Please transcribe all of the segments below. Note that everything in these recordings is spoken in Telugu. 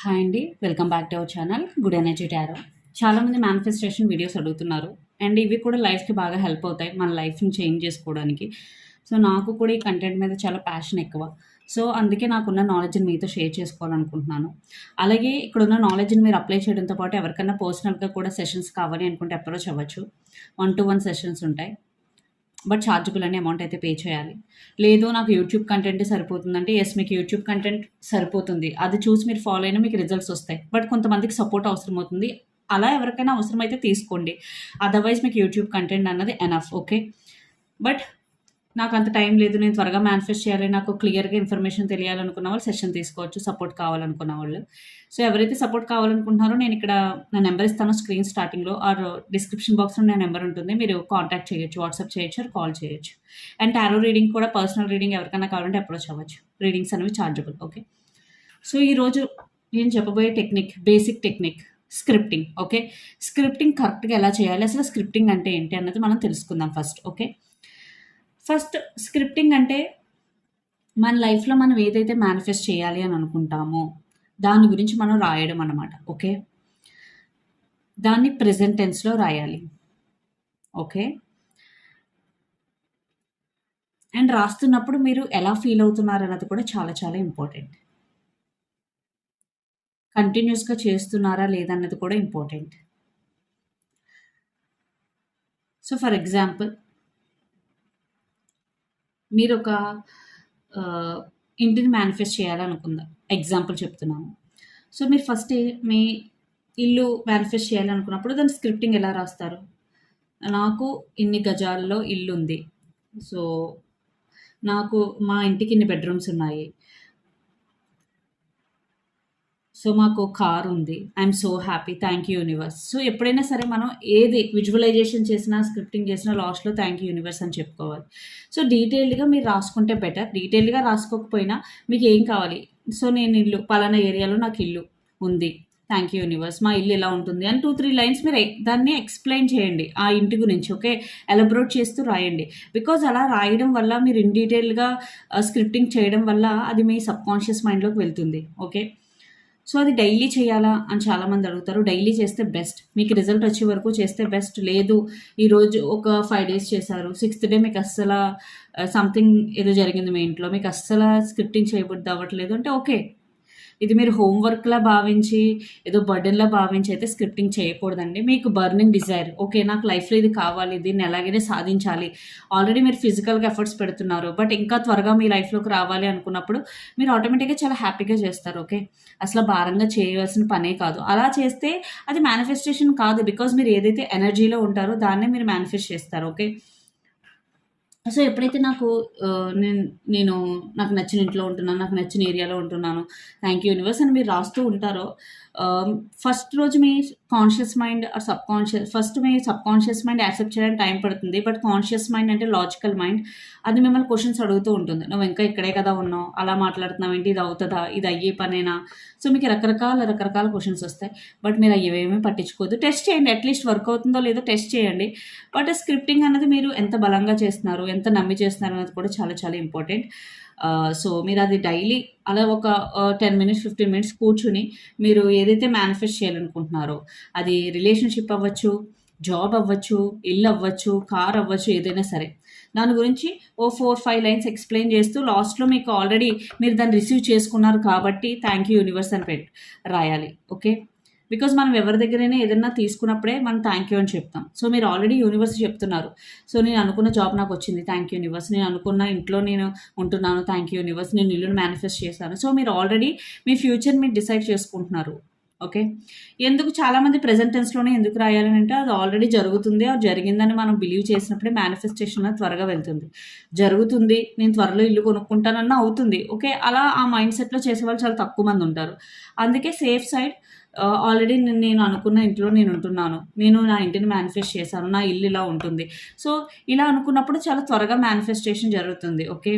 హాయ్ అండి welcome back to our channel good energy tarot. చాలామంది మేనిఫెస్టేషన్ వీడియోస్ అడుగుతున్నారు. అండ్ ఇవి కూడా లైఫ్కి బాగా హెల్ప్ అవుతాయి మన లైఫ్ని చేంజ్ చేసుకోవడానికి. సో నాకు కూడా ఈ కంటెంట్ మీద చాలా ప్యాషన్ ఎక్కువ. సో అందుకే నాకున్న నాలెడ్జ్ని మీతో షేర్ చేసుకోవాలనుకుంటున్నాను. అలాగే ఇక్కడున్న నాలెడ్జ్ని మీరు అప్లై చేయడంతో పాటు ఎవరికైనా పర్సనల్గా కూడా సెషన్స్ కావాలి అనుకుంటే అప్రోచ్ అవ్వచ్చు. వన్ టు వన్ సెషన్స్ ఉంటాయి. బట్ ఛార్జబుల్ అనే అమౌంట్ అయితే పే చేయాలి. లేదు నాకు యూట్యూబ్ కంటెంట్ సరిపోతుందంటే ఎస్ మీకు యూట్యూబ్ కంటెంట్ సరిపోతుంది. అది చూసి మీరు ఫాలో అయినా మీకు రిజల్ట్స్ వస్తాయి. బట్ కొంతమందికి సపోర్ట్ అవసరం అవుతుంది అలా ఎవరికైనా అవసరమైతే తీసుకోండి. అదర్వైజ్ మీకు యూట్యూబ్ కంటెంట్ అన్నది ఎనఫ్ ఓకే బట్ నాకు అంత టైం లేదు నేను త్వరగా మేనిఫెస్ట్ చేయాలి నాకు క్లియర్గా ఇన్ఫర్మేషన్ తెలియాలనుకున్న వాళ్ళు సెషన్ తీసుకోవచ్చు సపోర్ట్ కావాలనుకున్న వాళ్ళు. సో ఎవరైతే సపోర్ట్ కావాలనుకుంటున్నారో నేను ఇక్కడ నా నెంబర్ ఇస్తాను స్క్రీన్ స్టార్టింగ్లో ఆర్ డిస్క్రిప్షన్ బాక్స్లో నా నెంబర్ ఉంటుంది మీరు కాంటాక్ట్ చేయొచ్చు వాట్సాప్ చేయొచ్చు కాల్ చేయొచ్చు. అండ్ టారో రీడింగ్ కూడా పర్సనల్ రీడింగ్ ఎవరికైనా కావాలంటే అప్రోచ్ అవ్వచ్చు. రీడింగ్స్ అనేవి ఛార్జబుల్ ఓకే సో ఈరోజు నేను చెప్పబోయే technique basic technique scripting okay scripting కరెక్ట్గా ఎలా చేయాలి అసలు స్క్రిప్టింగ్ అంటే ఏంటి అన్నది మనం తెలుసుకుందాం ఫస్ట్ ఓకే ఫస్ట్ స్క్రిప్టింగ్ అంటే మన లైఫ్లో మనం ఏదైతే మేనిఫెస్ట్ చేయాలి అని అనుకుంటామో దాని గురించి మనం రాయడం అనమాట ఓకే? దాన్ని ప్రెజెంట్ టెన్స్లో రాయాలి ఓకే? అండ్ రాస్తున్నప్పుడు మీరు ఎలా ఫీల్ అవుతున్నారు అన్నది కూడా చాలా చాలా ఇంపార్టెంట్ కంటిన్యూస్గా చేస్తున్నారా లేదన్నది కూడా ఇంపార్టెంట్ సో ఫర్ ఎగ్జాంపుల్ మీరు ఒక ఇంటిని మేనిఫెస్ట్ చేయాలనుకుందాం? ఎగ్జాంపుల్ చెప్తున్నాము సో మీరు ఫస్ట్ మీ ఇల్లు మేనిఫెస్ట్ చేయాలనుకున్నప్పుడు దాని స్క్రిప్టింగ్ ఎలా రాస్తారు? నాకు ఇన్ని గజాల్లో ఇల్లు ఉంది సో నాకు మా ఇంటికి ఇన్ని బెడ్రూమ్స్ ఉన్నాయి. సో మాకు కార్ ఉంది. I'm so happy thank you universe so ఎప్పుడైనా సరే మనం ఏది విజువలైజేషన్ చేసినా స్క్రిప్టింగ్ చేసినా లాస్ట్లో థ్యాంక్ యూ యూనివర్స్ అని చెప్పుకోవాలి. సో డీటెయిల్డ్గా మీరు రాసుకుంటే బెటర్ డీటెయిల్డ్గా రాసుకోకపోయినా మీకు ఏం కావాలి? సో నేను ఇల్లు పలానా ఏరియాలో నాకు ఇల్లు ఉంది. థ్యాంక్ యూ యూనివర్స్ మా ఇల్లు ఎలా ఉంటుంది? అని టూ త్రీ లైన్స్ మీరు దాన్ని ఎక్స్ప్లెయిన్ చేయండి. ఆ ఇంటి గురించి ఓకే ఎలబరేట్ చేస్తూ రాయండి. బికాజ్ అలా రాయడం వల్ల మీరు ఇన్ డీటెయిల్గా స్క్రిప్టింగ్ చేయడం వల్ల అది మీ సబ్కాన్షియస్ మైండ్లోకి వెళ్తుంది ఓకే సో అది డైలీ చేయాలా అని చాలామంది అడుగుతారు. డైలీ చేస్తే బెస్ట్. మీకు రిజల్ట్ వచ్చే వరకు చేస్తే బెస్ట్. లేదు ఈరోజు ఒక ఫైవ్ డేస్ చేశారు. సిక్స్త్ డే మీకు అస్సలు సంథింగ్ ఏదో జరిగింది మీ ఇంట్లో. మీకు అస్సలు స్క్రిప్టింగ్ చేయబుద్ది అవ్వట్లేదు అంటే ఓకే. ఇది మీరు హోంవర్క్లా భావించి ఏదో బర్డెన్లా భావించి అయితే స్క్రిప్టింగ్ చేయకూడదండి. మీకు బర్నింగ్ డిజైర్ ఓకే నాకు లైఫ్లో ఇది కావాలి దీన్ని ఎలాగైనా సాధించాలి. ఆల్రెడీ మీరు ఫిజికల్గా ఎఫర్ట్స్ పెడుతున్నారు. బట్ ఇంకా త్వరగా మీ లైఫ్లోకి రావాలి అనుకున్నప్పుడు మీరు ఆటోమేటిక్గా చాలా హ్యాపీగా చేస్తారు ఓకే? అసలు భారంగా చేయవలసిన పనే కాదు. అలా చేస్తే అది మేనిఫెస్టేషన్ కాదు. బికాజ్ మీరు ఏదైతే ఎనర్జీలో ఉంటారో దాన్నే మీరు మేనిఫెస్ట్ చేస్తారు ఓకే? సో ఎప్పుడైతే నాకు నేను నేను నాకు నచ్చిన ఇంట్లో ఉంటున్నాను నాకు నచ్చిన ఏరియాలో ఉంటున్నాను థ్యాంక్ యూ యూనివర్స్ అని మీరు రాస్తూ ఉంటారో ఫస్ట్ రోజు మీ conscious mind or subconscious first me subconscious mind accept చేయడానికి టైం పడుతుంది. బట్ కాన్షియస్ మైండ్ అంటే లాజికల్ మైండ్ అది మిమ్మల్ని క్వశ్చన్స్ అడుగుతూ ఉంటుంది. నువ్వు ఇంకా ఇక్కడే కదా ఉన్నావు? అలా మాట్లాడుతున్నావు ఏంటి? ఇది అవుతుందా? ఇది అయ్యే పనేనా? సో మీకు రకరకాల రకరకాల క్వశ్చన్స్ వస్తాయి. బట్ మీరు అయ్యేవేమీ పట్టించుకోవద్దు. టెస్ట్ చేయండి. అట్లీస్ట్ వర్క్ అవుతుందో లేదో టెస్ట్ చేయండి. బట్ స్క్రిప్టింగ్ అన్నది మీరు ఎంత బలంగా చేస్తున్నారు? ఎంత నమ్మి చేస్తున్నారు? అనేది కూడా చాలా చాలా ఇంపార్టెంట్ సో మీరు అది డైలీ అలా ఒక టెన్ మినిట్స్ ఫిఫ్టీన్ మినిట్స్ కూర్చుని మీరు ఏదైతే మేనిఫెస్ట్ చేయాలనుకుంటున్నారో అది రిలేషన్షిప్ అవ్వచ్చు జాబ్ అవ్వచ్చు ఇల్లు అవ్వచ్చు కార్ అవ్వచ్చు ఏదైనా సరే. దాని గురించి ఓ ఫోర్ ఫైవ్ లైన్స్ ఎక్స్ప్లెయిన్ చేస్తూ లాస్ట్లో మీకు ఆల్రెడీ మీరు దాన్ని రిసీవ్ చేసుకున్నారు కాబట్టి థ్యాంక్ యూ యూనివర్స్ అని పెట్టి రాయాలి. ఓకే బికాజ్ మనం ఎవరి దగ్గరైనా ఏదైనా తీసుకున్నప్పుడే మనం థ్యాంక్ యూ అని చెప్తాం. సో మీరు ఆల్రెడీ యూనివర్స్ చెప్తున్నారు. సో నేను అనుకున్న జాబ్ నాకు వచ్చింది. థ్యాంక్ యూ యూనివర్స్ నేను అనుకున్న ఇంట్లో నేను ఉంటున్నాను. థ్యాంక్ యూ యూనివర్స్ నేను ఇల్లుని మేనిఫెస్ట్ చేశాను. సో మీరు ఆల్రెడీ మీ ఫ్యూచర్ మీరు డిసైడ్ చేసుకుంటున్నారు. ఓకే ఎందుకు చాలామంది ప్రెజెంట్ టెన్స్లోనే ఎందుకు రాయాలని అంటే అది ఆల్రెడీ జరుగుతుంది. అది జరిగిందని మనం బిలీవ్ చేసినప్పుడే మేనిఫెస్టేషన్ అనేది త్వరగా వెళ్తుంది. జరుగుతుంది. నేను త్వరలో ఇల్లు కొనుక్కుంటానన్నా అవుతుంది. ఓకే అలా ఆ మైండ్ సెట్లో చేసే వాళ్ళు చాలా తక్కువ మంది ఉంటారు. అందుకే సేఫ్ సైడ్ ఆల్రెడీ నేను అనుకున్న ఇంట్లో నేను ఉంటున్నాను. నేను నా ఇంటిని మేనిఫెస్ట్ చేశాను. నా ఇల్లు ఇలా ఉంటుంది. సో ఇలా అనుకున్నప్పుడు చాలా త్వరగా మేనిఫెస్టేషన్ జరుగుతుంది. ఓకే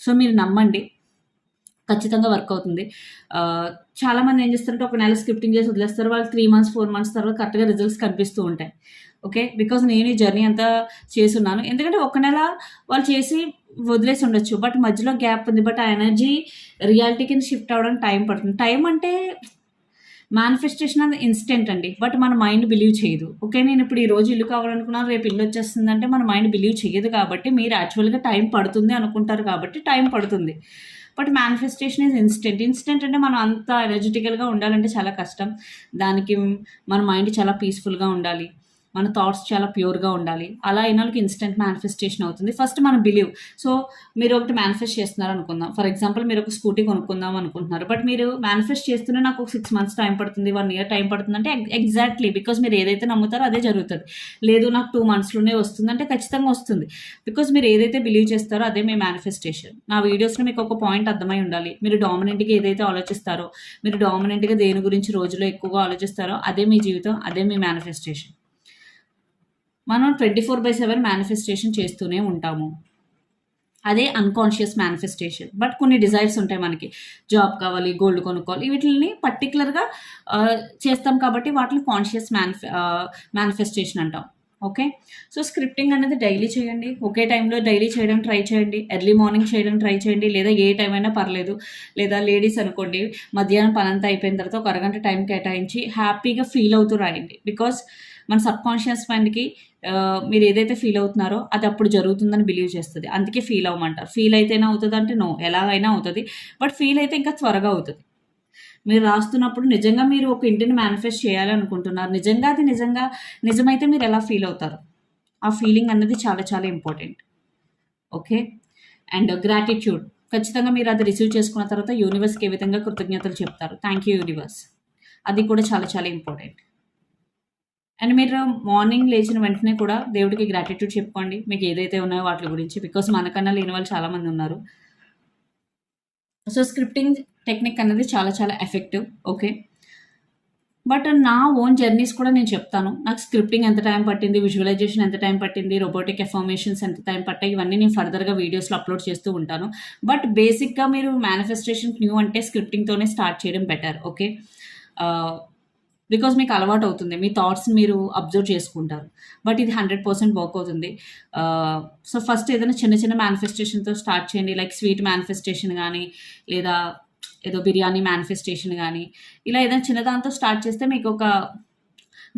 సో మీరు నమ్మండి. ఖచ్చితంగా వర్క్ అవుతుంది. చాలామంది ఏం చేస్తారంటే ఒక నెల స్క్రిప్టింగ్ చేసి వదిలేస్తారు. వాళ్ళు త్రీ మంత్స్ ఫోర్ మంత్స్ తర్వాత కరెక్ట్గా రిజల్ట్స్ కనిపిస్తూ ఉంటాయి. ఓకే బికాజ్ నేను ఈ జర్నీ అంతా చేస్తున్నాను. ఎందుకంటే ఒక నెల వాళ్ళు చేసి వదిలేసి ఉండొచ్చు. బట్ మధ్యలో గ్యాప్ ఉంది. బట్ ఆ ఎనర్జీ రియాలిటీ కింద షిఫ్ట్ అవ్వడానికి టైం పడుతుంది. టైం అంటే మేనిఫెస్టేషన్ అనేది ఇన్స్టెంట్ అండి. బట్ మన మైండ్ బిలీవ్ చేయదు. ఓకే నేను ఇప్పుడు ఈ రోజు ఇల్లు కావాలనుకున్నాను రేపు ఇల్లు వచ్చేస్తుందంటే మన మైండ్ బిలీవ్ చేయదు కాబట్టి మీరు యాక్చువల్గా టైం పడుతుంది అనుకుంటారు కాబట్టి టైం పడుతుంది. But manifestation is instant instant అంటే మనం అంత ఎనర్జెటికల్గా ఉండాలంటే చాలా కష్టం. దానికి మన మైండ్ చాలా పీస్ఫుల్గా ఉండాలి. మన థాట్స్ చాలా ప్యూర్గా ఉండాలి. అలా అయిన వాళ్ళకి ఇన్స్టెంట్ మేనిఫెస్టేషన్ అవుతుంది. ఫస్ట్ మనం బిలీవ్ సో మీరు ఒకటి మేనిఫెస్ట్ చేస్తున్నారు అనుకుందాం. ఫర్ ఎగ్జాంపుల్ మీరు ఒక స్కూటీ కొనుక్కుందాం అనుకుంటున్నారు. బట్ మీరు మేనిఫెస్ట్ చేస్తూనే నాకు ఒక సిక్స్ మంత్స్ టైం పడుతుంది వన్ ఇయర్ టైం పడుతుంది అంటే ఎగ్జాక్ట్లీ బికాస్ మీరు ఏదైతే నమ్ముతారో అదే జరుగుతుంది. లేదు నాకు టూ మంత్స్లోనే వస్తుంది అంటే ఖచ్చితంగా వస్తుంది. బికాస్ మీరు ఏదైతే బిలీవ్ చేస్తారో అదే మీ మేనిఫెస్టేషన్ నా వీడియోస్లో మీకు ఒక పాయింట్ అర్థమై ఉండాలి. మీరు డామినెంట్గా ఏదైతే ఆలోచిస్తారో మీరు డామినెంట్గా దేని గురించి రోజులో ఎక్కువగా ఆలోచిస్తారో అదే మీ జీవితం అదే మీ మేనిఫెస్టేషన్ మనం twenty four by seven manifestation చేస్తూనే ఉంటాము. అదే అన్కాన్షియస్ మేనిఫెస్టేషన్ బట్ కొన్ని డిజైర్స్ ఉంటాయి మనకి. జాబ్ కావాలి గోల్డ్ కొనుక్కోవాలి. వీటిని పర్టికులర్గా చేస్తాం కాబట్టి వాటిని కాన్షియస్ మేనిఫె మేనిఫెస్టేషన్ అంటాం. ఓకే సో స్క్రిప్టింగ్ అనేది డైలీ చేయండి. ఒకే టైంలో డైలీ చేయడం ట్రై చేయండి. ఎర్లీ మార్నింగ్ చేయడం ట్రై చేయండి. లేదా ఏ టైం అయినా పర్లేదు. లేదా లేడీస్ అనుకోండి మధ్యాహ్నం పనంతా అయిపోయిన తర్వాత ఒక అరగంట టైం కేటాయించి హ్యాపీగా ఫీల్ అవుతూ రాయండి. బికాస్ మన సబ్ కాన్షియస్ మైండ్కి మీరు ఏదైతే ఫీల్ అవుతున్నారో అది అప్పుడు జరుగుతుందని బిలీవ్ చేస్తుంది. అందుకే ఫీల్ అవ్వమంటారు. ఫీల్ అయితేనే అవుతుంది అంటే నో ఎలాగైనా అవుతుంది. బట్ ఫీల్ అయితే ఇంకా త్వరగా అవుతుంది. మీరు రాస్తున్నప్పుడు నిజంగా మీరు ఒక ఇంటిని మేనిఫెస్ట్ చేయాలనుకుంటున్నారు. నిజంగా అది నిజంగా నిజమైతే మీరు ఎలా ఫీల్ అవుతారు? ఆ ఫీలింగ్ అన్నది చాలా చాలా ఇంపార్టెంట్. ఓకే? And gratitude. ఖచ్చితంగా మీరు అది రిసీవ్ చేసుకున్న తర్వాత యూనివర్స్కి ఏ విధంగా కృతజ్ఞతలు చెప్తారు? Thank you universe. అది కూడా చాలా చాలా ఇంపార్టెంట్. అండ్ మీరు మార్నింగ్ లేచిన వెంటనే కూడా దేవుడికి గ్రాటిట్యూడ్ చెప్పుకోండి. మీకు ఏదైతే ఉన్నాయో వాటి గురించి బికాస్ మనకన్నా లేని వాళ్ళు చాలామంది ఉన్నారు. సో స్క్రిప్టింగ్ టెక్నిక్ అనేది చాలా చాలా ఎఫెక్టివ్ ఓకే బట్ నా ఓన్ జర్నీస్ కూడా నేను చెప్తాను. నాకు స్క్రిప్టింగ్ ఎంత టైం పట్టింది విజువలైజేషన్ ఎంత టైం పట్టింది రోబోటిక్ ఎఫర్మేషన్స్ ఎంత టైం పట్టాయి ఇవన్నీ నేను ఫర్దర్గా వీడియోస్లో అప్లోడ్ చేస్తూ ఉంటాను. బట్ బేసిక్గా మీరు మేనిఫెస్టేషన్ న్యూ అంటే స్క్రిప్టింగ్తోనే స్టార్ట్ చేయడం బెటర్ ఓకే uh, బికాజ్ మీకు అలవాటు అవుతుంది. మీ థాట్స్ మీరు అబ్జర్వ్ చేసుకుంటారు. బట్ ఇది హండ్రెడ్ పర్సెంట్ వర్క్ అవుతుంది. సో ఫస్ట్ ఏదైనా చిన్న చిన్న మేనిఫెస్టేషన్తో స్టార్ట్ చేయండి. లైక్ స్వీట్ మేనిఫెస్టేషన్ కానీ లేదా ఏదో బిర్యానీ మేనిఫెస్టేషన్ కానీ ఇలా ఏదైనా చిన్నదాంతో స్టార్ట్ చేస్తే మీకు ఒక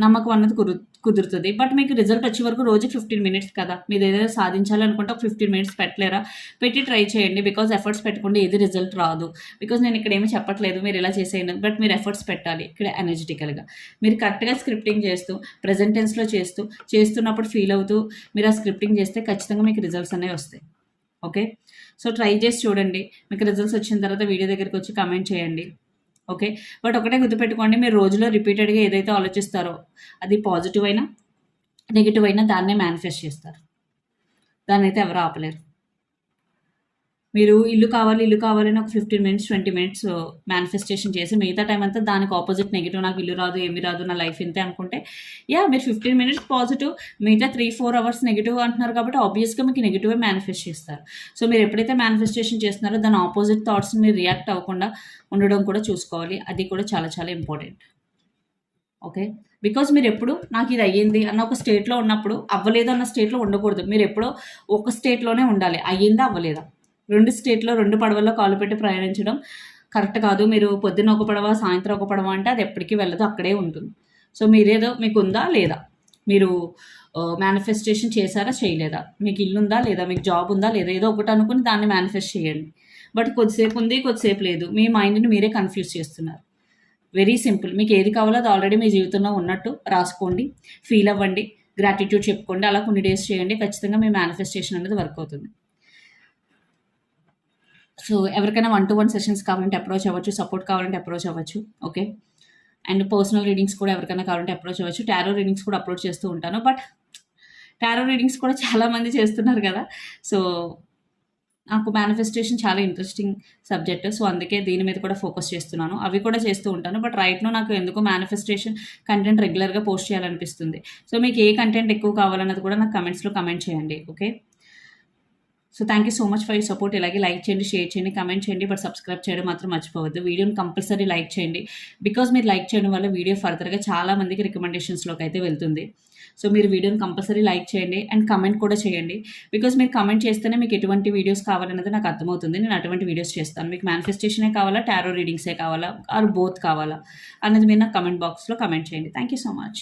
నమ్మకం అన్నది కురు కుదురుతుంది. బట్ మీకు రిజల్ట్ వచ్చే వరకు రోజు ఫిఫ్టీన్ మినిట్స్ కదా. మీరు ఏదైనా సాధించాలనుకుంటే ఒక ఫిఫ్టీన్ మినిట్స్ పెట్టలేరా? పెట్టి ట్రై చేయండి. బికాజ్ ఎఫర్ట్స్ పెట్టకుండా ఏది రిజల్ట్ రాదు. బికాజ్ నేను ఇక్కడ ఏమీ చెప్పట్లేదు. మీరు ఇలా చేసేయండి. బట్ మీరు ఎఫర్ట్స్ పెట్టాలి ఇక్కడ ఎనర్జెటికల్గా. మీరు కరెక్ట్గా స్క్రిప్టింగ్ చేస్తూ ప్రెజెంటెన్స్లో చేస్తూ చేస్తున్నప్పుడు ఫీల్ అవుతూ మీరు ఆ స్క్రిప్టింగ్ చేస్తే ఖచ్చితంగా మీకు రిజల్ట్స్ అనేవి వస్తాయి. ఓకే? సో ట్రై చేసి చూడండి. మీకు రిజల్ట్స్ వచ్చిన తర్వాత వీడియో దగ్గరికి వచ్చి కమెంట్ చేయండి. ఓకే? బట్ ఒకటే గుర్తుపెట్టుకోండి మీరు రోజులో రిపీటెడ్గా ఏదైతే ఆలోచిస్తారో అది పాజిటివ్ అయినా నెగిటివ్ అయినా దాన్నే మేనిఫెస్ట్ చేస్తారు. దాన్ని అయితే ఎవరు ఆపలేరు. మీరు ఇల్లు కావాలి ఇల్లు కావాలని ఒక fifteen minutes twenty minutes manifestation చేసి మిగతా టైం అంతా దానికి ఆపోజిట్ నెగిటివ్ నాకు ఇల్లు రాదు ఏమి రాదు నా లైఫ్ ఇంతే అనుకుంటే యా మీరు ఫిఫ్టీన్ మినిట్స్ పాజిటివ్ మిగతా త్రీ ఫోర్ అవర్స్ నెగిటివ్ అంటున్నారు కాబట్టి ఆబ్వియస్గా మీకు నెగిటివ్ మేనిఫెస్ట్ చేస్తారు. సో మీరు ఎప్పుడైతే మేనిఫెస్టేషన్ చేస్తున్నారో దాని ఆపోజిట్ థాట్స్ మీరు రియాక్ట్ అవ్వకుండా ఉండడం కూడా చూసుకోవాలి. అది కూడా చాలా చాలా ఇంపార్టెంట్ ఓకే బికాజ్ మీరు ఎప్పుడు నాకు ఇది అయ్యింది అన్న ఒక స్టేట్లో ఉన్నప్పుడు అవ్వలేదు అన్న స్టేట్లో ఉండకూడదు. మీరు ఎప్పుడో ఒక స్టేట్లోనే ఉండాలి. అయ్యిందా అవ్వలేదా? రెండు స్టేట్లో రెండు పడవల్లో కాలు పెట్టి ప్రయాణించడం కరెక్ట్ కాదు. మీరు పొద్దున్న ఒక పడవ సాయంత్రం ఒక పడవ అంటే అది ఎప్పటికీ వెళ్ళదు అక్కడే ఉంటుంది. సో మీరేదో మీకు ఉందా లేదా? మీరు మేనిఫెస్టేషన్ చేశారా చేయలేదా? మీకు ఇల్లు ఉందా లేదా? మీకు జాబ్ ఉందా లేదా? ఏదో ఒకటి అనుకుని దాన్ని మేనిఫెస్ట్ చేయండి. బట్ కొద్దిసేపు ఉంది కొద్దిసేపు లేదు. మీ మైండ్ని మీరే కన్ఫ్యూజ్ చేస్తున్నారు. వెరీ సింపుల్ మీకు ఏది కావాలో అది ఆల్రెడీ మీ జీవితంలో ఉన్నట్టు రాసుకోండి ఫీల్ అవ్వండి గ్రాటిట్యూడ్ చెప్పుకోండి అలా కొన్ని డేస్ చేయండి. ఖచ్చితంగా మీ మేనిఫెస్టేషన్ అనేది వర్క్ అవుతుంది. సో ఎవరికైనా వన్ టు వన్ సెషన్స్ కావాలంటే అప్రోచ్ అవ్వచ్చు సపోర్ట్ కావాలంటే అప్రోచ్ అవ్వచ్చు ఓకే అండ్ పర్సనల్ రీడింగ్స్ కూడా ఎవరికైనా కావాలంటే అప్రోచ్ అవ్వచ్చు. టారో రీడింగ్స్ కూడా అప్రోచ్ చేస్తూ ఉంటాను. బట్ టారో రీడింగ్స్ కూడా చాలామంది చేస్తున్నారు కదా. సో నాకు మేనిఫెస్టేషన్ చాలా ఇంట్రెస్టింగ్ సబ్జెక్ట్ సో అందుకే దీని మీద కూడా ఫోకస్ చేస్తున్నాను. అవి కూడా చేస్తూ ఉంటాను. బట్ రైట్నో నాకు ఎందుకు మేనిఫెస్టేషన్ కంటెంట్ రెగ్యులర్గా పోస్ట్ చేయాలనిపిస్తుంది. సో మీకు ఏ కంటెంట్ ఎక్కువ కావాలన్నది కూడా నాకు కమెంట్స్లో కమెంట్ చేయండి okay so thank you so much for you support ఇలాగే లైక్ చేయండి షేర్ చేయండి కమెంట్ చేయండి బట్ సబ్స్క్రైబ్ చేయడం మాత్రం మర్చిపోవద్దు. వీడియోని కంపల్సరీ లైక్ చేయండి. బికాజ్ మీరు లైక్ చేయడం వల్ల వీడియో ఫర్దర్గా చాలా మందికి రికమెండేషన్స్లోకి అయితే వెళ్తుంది. సో మీరు వీడియోని కంపల్సరీ లైక్ చేయండి అండ్ కమెంట్ కూడా చేయండి. బికాజ్ మీరు కమెంట్ చేస్తేనే మీకు ఎటువంటి వీడియోస్ కావాలన్నది నాకు అర్థమవుతుంది. నేను అటువంటి వీడియోస్ చేస్తాను. మీకు మేనిఫెస్టేషనే కావాలా? టారో రీడింగ్సే కావాలా? ఆర్ బోత్ కావాలా? అన్నది మీరు నాకు కమెంట్ బాక్స్లో కమెంట్ చేయండి. Thank you so much